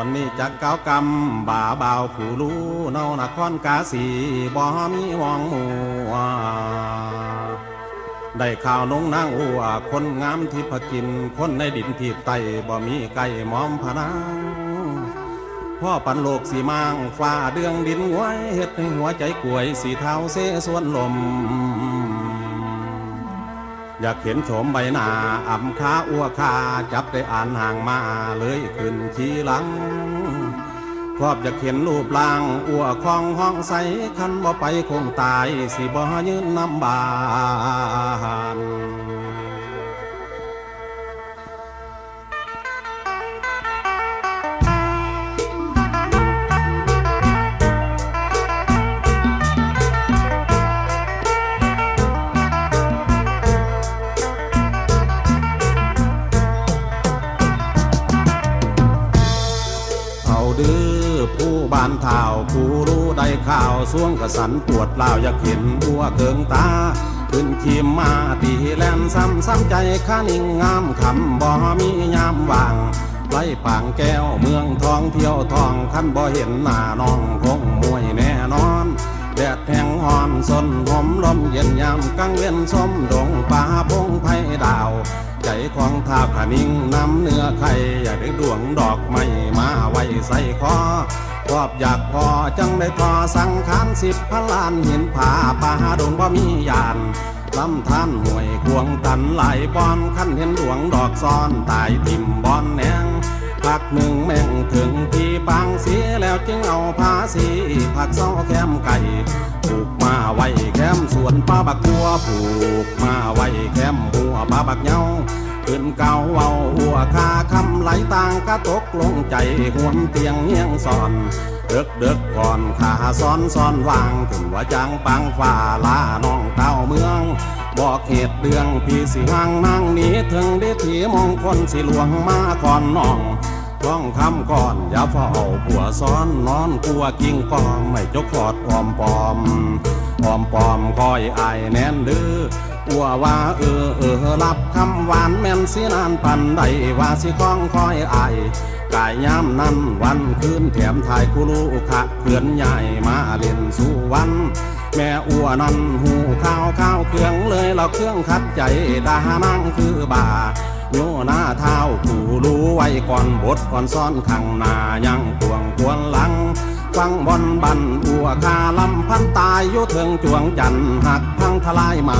อนนี้จักเก้ากำบ่าบ่าผู้รู้เนานครกาสีบ่มีหวองมัวได้ข่าวนงนางอัวคนงามที่พกิน คนในดินที่ไตบ่มีไก่มอมพนังพ่อปันโลกสีมางฟ้าเดืองดินไว้เฮ็ดให้หัวใจกลวยสีเท้าเสสวนลม อยากเห็นโฉมใบหน้าอ่ำขาอ้วคาจับได้อ่านห่างมาเลยขึ้นชีหลังครอบอยากเห็นรูปร่างอ้วคองห้องใสคันบ่ไปคงตายสิบ่ยืนน้ำบาน ผู้บ้านเท่าผู้รู้ได้ข่าวสวงกระสันปวดเล่าอยากเห็นบัวเกิงตาขึ้นขีมมาตีแลนซ้ำซ้ำใจข้านิ่งงามคำบ่มียามว่างไล่ปางแก้วเมืองทองเที่ยวทองคันบ่เห็นหน้าน้องคงมวยแน่นอนแดดแทงหอนสนหอมลมเย็นยามกังเวียนส้มดงป่าพงไผ่ดาว ใจของท่าขานิ่งน้ำเนื้อไข่อยากได้ดวงดอกไม้มาไว้ใส่คอครอบอยากพอจังได้พอสังขารสิบพันล้านเห็นผาป่าดงบ่มียานลำท่านห่วยควงตันไหลบอนขั้นเห็นดวงดอกซ้อนตายทิมบอนแนง พักหนึ่งแม่งถึงที่ปางเสียแล้วจึงเอาภาษีผักซ้อแคมไก่ผูกมาไว้แคมสวนป้าบักกัวผูกมาไว้แคมหัวป้าบักเงา ขึ้นเก่าเว้าหัวคาคำไหลต่างกระตกลงใจหวนเตียงเฮียงสอนเดึกเดึกก่อนขาซ้อนซ้อนวางถึงว่าจังปังฝ่าลาน้องเต้าเมือง บอกเหตุเรื่องพี่สิห่งนั่งหนีถึงได้ถีมองคนสิหลวงมาก่อนน้องท้องคำก่อนอย่าเฝ้าผัวซ้อนนอนกลัวกิ้งปอมไม่จกกอดอมปอมปอมปอมคอยอายแน่นดื้ออัวว่าเออเออรับคำหวานแม่ นสินานปันใดว่าสิคล้องคอยอายกายยามนั้นวันคืนแถมถ่ายกุลูขะเพื่อนใหญ่มาเล่นสู่วัน แม่อัวนั้นหูข้าวข้าวเครื่องเลยเราเครื่องคัดใจดานั่งคือบาโยหน้าเท้าผู้รู้ไว้ก่อนบทก่อนซ่อนข้างนายังกวงกวนหลังฟังบอนบันอัวคาลำพันตายอยู่เทิงจวงจันหักพังทลายมา